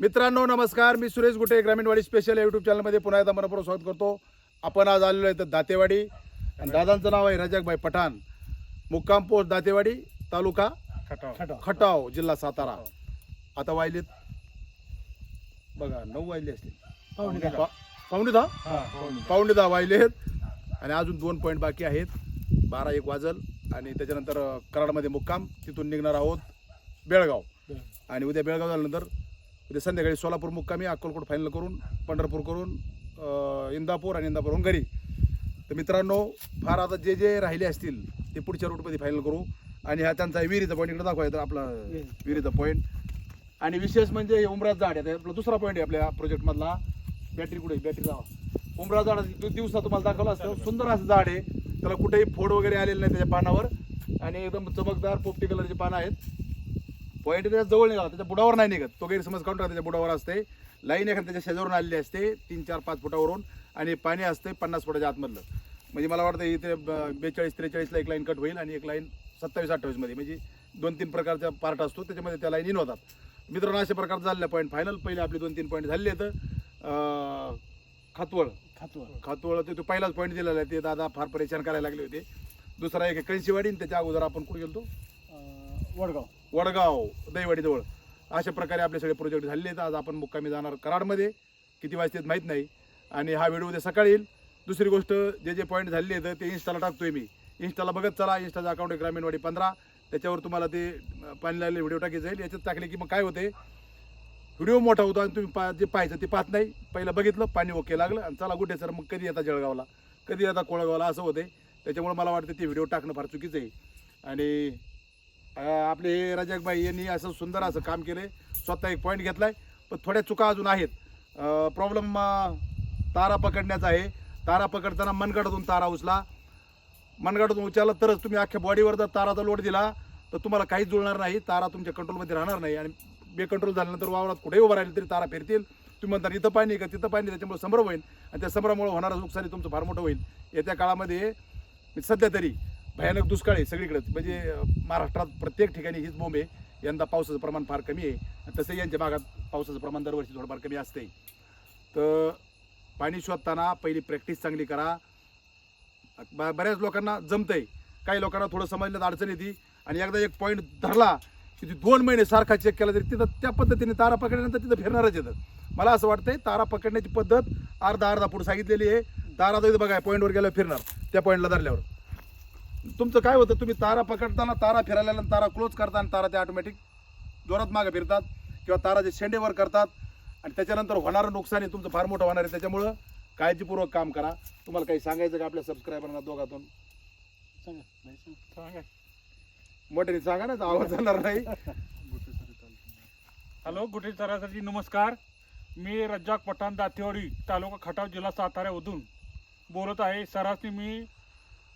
मित्रांनो नमस्कार. मी सुरेश गुटे ग्रामीणवाडी special YouTube चॅनलमध्ये पुन्हा एकदा मनपूर्वक स्वागत करतो. आपण आज आलेलो आहे तर दातेवाडी. आणि दादांचं नाव आहे रजाकभाई पठाण. मुक्काम पोस्ट दातेवाडी तालुका खटाव. जिल्हा सातारा. आता वाहिलेत. बघा नऊ वाजले असतील. पा- पावणे दहा? पावणे दहा. वाजलेत आणि अजून दोन पॉईंट बाकी आहेत. बारा एक वाजल. आणि त्याच्यानंतर कराडमध्ये मुक्काम. तिथून निघणार आहोत बेळगाव. आणि उद्या बेळगाव झाल्यानंतर उद्या संध्याकाळी सोलापूर मुक्कामी अक्कलकोट फायनल करून पंढरपूर करून इंदापूर आणि इंदापूरहून घरी. तर मित्रांनो फार आता जे जे राहिले असतील ते पुढच्या रूटमध्ये फायनल करू. आणि हा त्यांचा विहिरीचा पॉईंट इकडे दाखवायचा आपला विहिरीचा पॉईंट आणि विशेष म्हणजे उमराज झाड आहे आपला दुसरा पॉईंट आहे आपल्या प्रोजेक्टमधला बॅटरी कुठे बॅटरी लावा उमराज झाड दिवसा तुम्हाला दाखवलं असतं सुंदर असं झाड आहे. त्याला कुठेही फोड वगैरे आलेलं नाही त्याच्या पानावर. आणि एकदम चमकदार पोपटी कलरची पानं आहेत. पॉईंट त्याच्याजवळ निघाला. त्याच्या बुडावर नाही निघत. तो गैरसमज काढून टाका त्याच्या बुडावर असते. लाईन एखाद्या त्याच्या शेजारून आलेली असते तीन चार पाच फुटावरून. आणि पाणी असते पन्नास फुटाच्या आतमधलं. म्हणजे मला वाटतं इथे बेचाळीस त्रेचाळीसला एक लाईन कट होईल आणि एक लाईन सत्तावीस अठ्ठावीसमध्ये. म्हणजे दोन तीन प्रकारचा पार्ट असतो त्याच्यामध्ये त्या लाईन इन होतात. मित्रांनो अशा प्रकारचं झालेलं पॉईंट फायनल पहिले आपले दोन तीन पॉईंट झाले तर खातवळ. खातवळ. ते तो पहिलाच पॉईंट दिलेला आहे. ते दादा फार परेशान करायला लागले होते. दुसरा एक कंशीवाडी आणि त्याच्या अगोदर आपण कुठे गेलो वडगाव. वडगाव दहीवाडीजवळ अशा प्रकारे आपले सगळे प्रोजेक्ट झाले आहेत. आज आपण मुक्कामी जाणार कराडमध्ये. किती वाजतेत माहीत नाही. आणि हा व्हिडिओ उद्या सकाळी येईल. दुसरी गोष्ट जे जे पॉईंट झालेले आहेत ते इन्स्टाला टाकतोय मी. इन्स्टाला बघत चला. इन्स्टाचा अकाउंट आहे ग्रामीणवाडी पंधरा. त्याच्यावर तुम्हाला ते पाणी लागले व्हिडिओ टाकी जाईल. याच्यात टाकले की मग काय होते? व्हिडिओ मोठा होतो आणि तुम्ही पा जे पाहायचं ते पाहत नाही. पहिलं बघितलं पाणी ओके लागलं आणि चला कुठे सर? मग कधी येता जळगावला? कधी येता कोळगावला? असं होते. त्याच्यामुळे मला वाटतं ते व्हिडिओ टाकणं फार चुकीचं आहे. आणि आपले हे रजाकबाई यांनी असं सुंदर असं काम केलं स्वतः एक पॉईंट घेतला आहे पण थोड्या चुका अजून आहेत. प्रॉब्लेम तारा पकडण्याचा आहे. तारा पकडताना मनगडातून तारा उचला. मनगडातून उचलला तरच तुम्ही अख्ख्या बॉडीवर जर ताराचा लोड दिला तर तुम्हाला काहीच जुळणार नाही. तारा तुमच्या कंट्रोलमध्ये राहणार नाही. आणि बेकंट्रोल झाल्यानंतर वावरात कुठेही उभं राहिले तरी तारा फिरतील. तुम्ही म्हणता इथं पाणी का? तिथं पाणी त्याच्यामुळे संभ्रम होईल. आणि त्या संभ्रमामुळे होणारं नुकसानी तुमचं फार मोठं होईल. येत्या काळामध्ये सध्या तरी भयानक दुष्काळ आहे सगळीकडेच म्हणजे महाराष्ट्रात प्रत्येक ठिकाणी हीच बोंब आहे. यंदा पावसाचं प्रमाण फार कमी आहे. तसंही यांच्या भागात पावसाचं प्रमाण दरवर्षी थोडंफार कमी असते तर पाणी शोधताना पहिली प्रॅक्टिस चांगली करा. ब- बऱ्याच लोकांना जमतंय. काही लोकांना थोडं समजण्यात अडचण येते. आणि एकदा एक पॉईंट धरला की दोन महिने सारखा चेक केला तरी तिथं त्या पद्धतीने तारा पकडल्यानंतर तिथं फिरणारच येतात. मला असं वाटतंय तारा पकडण्याची पद्धत अर्धा अर्धा पुढे सांगितलेली आहे. तारा तर बघा पॉईंटवर गेल्यावर फिरणार. त्या पॉईंटला धरल्यावर. तुमचं काय होतं? तुम्ही तारा पकडताना तारा फिरायला तारा क्लोज करताना तारा ते ऑटोमॅटिक जोरात मागे फिरतात किंवा ताराचे शेंडेवर करतात आणि त्याच्यानंतर होणारं नुकसान हे तुमचं फार मोठं होणार आहे. त्याच्यामुळं काळजीपूर्वक काम करा. तुम्हाला काही सांगायचं का आपल्या सबस्क्रायबरना दोघातून? मोठ्याने सांगा ना आवाज जाणार नाही. हॅलो गुटे सरासाठी नमस्कार. मी रज्जाक पठाण दातेवाडी तालुका खटाव जिल्हा साताऱ्यामधून बोलत आहे. सरासरी मी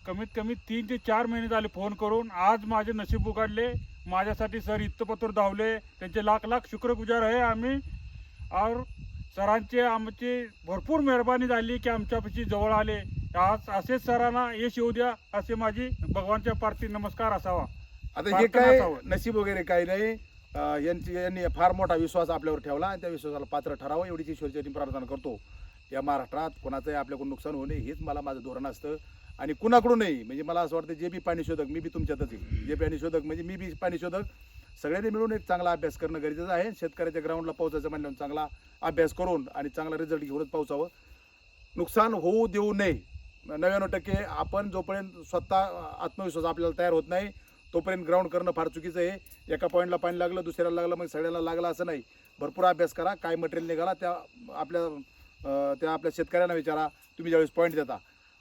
कमीत कमी तीन ते चार महिने झाले फोन करून. आज माझे नशीब उघडले. माझ्यासाठी सर इत्तपत्र धावले. त्यांचे लाख लाख शुक्रगुजार आहे. आम्ही और सरांचे आमची भरपूर मेहरबानी झाली की आमच्यापाशी जवळ आले. आज असेच सरांना यश येऊ द्या असे माझी भगवानच्या पार्थी नमस्कार असावा. आता हे काय. नशीब वगैरे काही नाही. यांची यांनी फार मोठा विश्वास आपल्यावर ठेवला आणि त्या विश्वासाला पात्र ठरावं. एवढीच ईश्वरची प्रार्थना करतो. या महाराष्ट्रात कोणाचंही आपल्याकडून नुकसान होऊ नये हेच मला माझं धोरण असतं. आणि कुणाकडूनही म्हणजे मला असं वाटतं जे बी पाणी शोधक मी बी तुमच्यातच येईल जे पाणी शोधक म्हणजे मी बी पाणी शोधक. सगळ्यांनी मिळून एक चांगला अभ्यास करणं गरजेचं आहे. शेतकऱ्याच्या ग्राउंडला पोहोचायचं म्हणल्यावर चांगला अभ्यास करून आणि चांगला रिझल्ट घेऊनच पावसावं. नुकसान होऊ देऊ नये. नव्याण्णव टक्के आपण जोपर्यंत स्वतः आत्मविश्वास आपल्याला तयार होत नाही तोपर्यंत ग्राउंड करणं फार चुकीचं आहे. एका पॉईंटला पाणी लागलं दुसऱ्याला लागलं मग सगळ्याला लागलं असं नाही. भरपूर अभ्यास करा. काय मटेरियल निघाला त्या आपल्या त्या आपल्या शेतकऱ्यांना विचारा. तुम्ही ज्यावेळेस पॉईंट देता.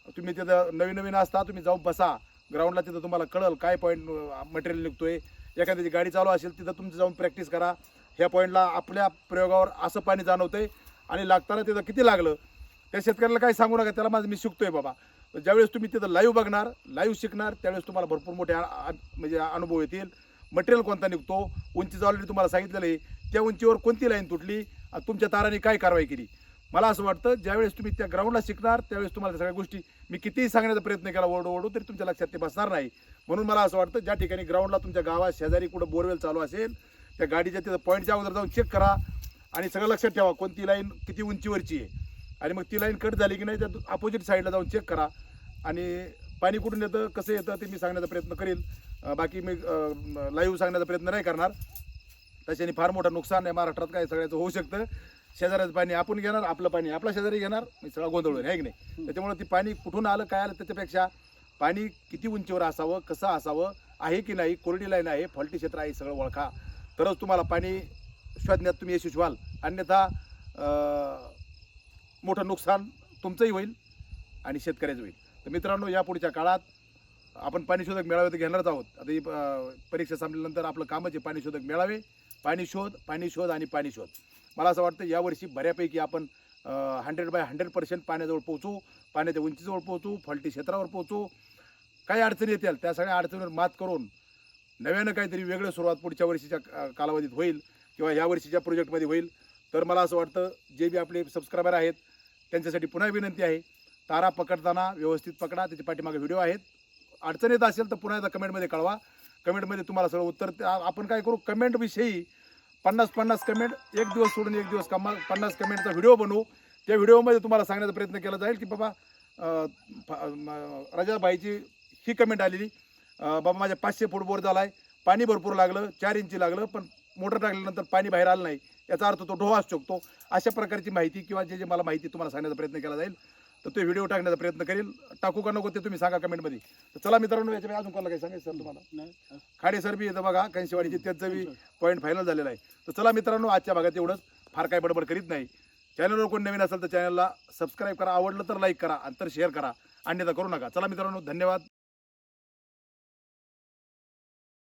तुम्ही तिथं नवीन नवीन असता तुम्ही जाऊन बसा. ग्राउंडला तिथं तुम्हाला कळल काय पॉईंट मटेरियल निघतोय. एखाद्याची गाडी चालू असेल तिथं तुमचं जाऊन प्रॅक्टिस करा. ह्या पॉईंटला आपल्या प्रयोगावर असं पाणी जाणवतंय. आणि लागताना तिथं किती लागलं? त्या शेतकऱ्याला काही सांगू नका त्याला माझं मी शिकतोय बाबा. ज्यावेळेस तुम्ही तिथं लाईव्ह बघणार लाईव्ह शिकणार त्यावेळेस तुम्हाला भरपूर मोठे म्हणजे अनुभव येतील. मटेरियल कोणता निघतो? उंचीचं ऑलरेडी तुम्हाला सांगितलेलं आहे. त्या उंचीवर कोणती लाईन तुटली? तुमच्या ताराने काय कारवाई केली? मला असं वाटतं ज्यावेळेस तुम्ही त्या ग्राउंडला शिकणार त्यावेळेस तुम्हाला सगळ्या गोष्टी मी कितीही सांगण्याचा प्रयत्न केला ओरडू ओरडू तरी तुमच्या लक्षात ते बसणार नाही. म्हणून मला असं वाटतं ज्या ठिकाणी ग्राउंडला तुमच्या गावात शेजारी कुठं बोरवेल चालू असेल त्या गाडीच्या तिथं पॉईंटच्या अगोदर जाऊन चेक करा आणि सगळं लक्षात ठेवा कोणती लाईन किती उंचीवरची आहे. आणि मग ती लाईन कट झाली की नाही त्या अपोजिट साईडला जाऊन चेक करा. आणि पाणी कुठून येतं कसं येतं ते मी सांगण्याचा प्रयत्न करेल बाकी मी लाईव्ह सांगण्याचा प्रयत्न नाही करणार. त्याच्याने फार मोठं नुकसान आहे महाराष्ट्रात काय सगळ्याचं होऊ शकतं. शेजाऱ्याचं पाणी आपण घेणार आपलं पाणी आपला शेजारी घेणार मी सगळा गोंधळ होईल आहे की नाही? त्याच्यामुळे ती पाणी कुठून आलं काय आलं त्याच्यापेक्षा पाणी किती उंचीवर असावं कसं असावं आहे की नाही कोरडी लाईन आहे फॉल्टी क्षेत्र आहे सगळं ओळखा तरच तुम्हाला पाणी शोधण्यात तुम्ही यशस्वी व्हाल. अन्यथा मोठं नुकसान तुमचंही होईल आणि शेतकऱ्याचं होईल. तर मित्रांनो या पुढच्या काळात आपण पाणी शोधक मेळावे तर घेणारच आहोत. आता ही परीक्षा संपल्यानंतर आपलं कामच आहे पाणी शोधक मेळावे. पाणी शोध पाणी शोध आणि पाणी शोध. मला असं वाटतं यावर्षी बऱ्यापैकी आपण हंड्रेड बाय हंड्रेड पर्सेंट पाण्याजवळ पोहोचू पाण्याच्या उंचीजवळ पोहोचू फॉल्टी क्षेत्रावर पोहोचू. काही अडचणी येतील त्या सगळ्या अडचणीवर मात करून नव्यानं काहीतरी वेगळं सुरुवात पुढच्या वर्षीच्या कालावधीत होईल किंवा या वर्षीच्या प्रोजेक्टमध्ये होईल. तर मला असं वाटतं जे बी आपले सबस्क्रायबर आहेत त्यांच्यासाठी पुन्हा विनंती आहे तारा पकडताना व्यवस्थित पकडा त्याच्या पाठीमागे व्हिडिओ आहेत. अडचण येत असेल तर पुन्हा एकदा कमेंटमध्ये कळवा. कमेंटमध्ये तुम्हाला सगळं उत्तर आपण काय करू? कमेंटविषयी पन्नास पन्नास कमेंट एक दिवस सोडून एक दिवस कमा पन्नास कमेंटचा व्हिडिओ बनवू. त्या व्हिडिओमध्ये तुम्हाला सांगण्याचा प्रयत्न केला जाईल की बाबा राजाबाईची ही कमेंट आलेली. बाबा माझ्या पाचशे फूट बोर झाला आहे पाणी भरपूर लागलं चार इंची लागलं पण मोटर टाकल्यानंतर पाणी बाहेर आलं नाही. याचा अर्थ तो ढोवा असू शकतो. अशा प्रकारची माहिती किंवा जे जे मला माहिती तुम्हाला सांगण्याचा प्रयत्न केला जाईल. तर तो व्हिडिओ टाकण्याचा प्रयत्न करेल. टाकू का नको ते तुम्ही सांगा कमेंटमध्ये. तर चला मित्रांनो याच्यामध्ये अजून कोणाला काही सांगायचं सर तुम्हाला? खाडे सर बी येतं बघा कंशीवाडीचे त्याचं बी पॉईंट फायनल झालेला आहे. तर चला मित्रांनो आजच्या भागात एवढंच. फार काय बडबड करीत नाही. चॅनलवर कोण नवीन असेल तर चॅनलला सबस्क्राईब करा. आवडलं तर लाईक करा आणि तर शेअर करा. अन्यथा करू नका. चला मित्रांनो धन्यवाद.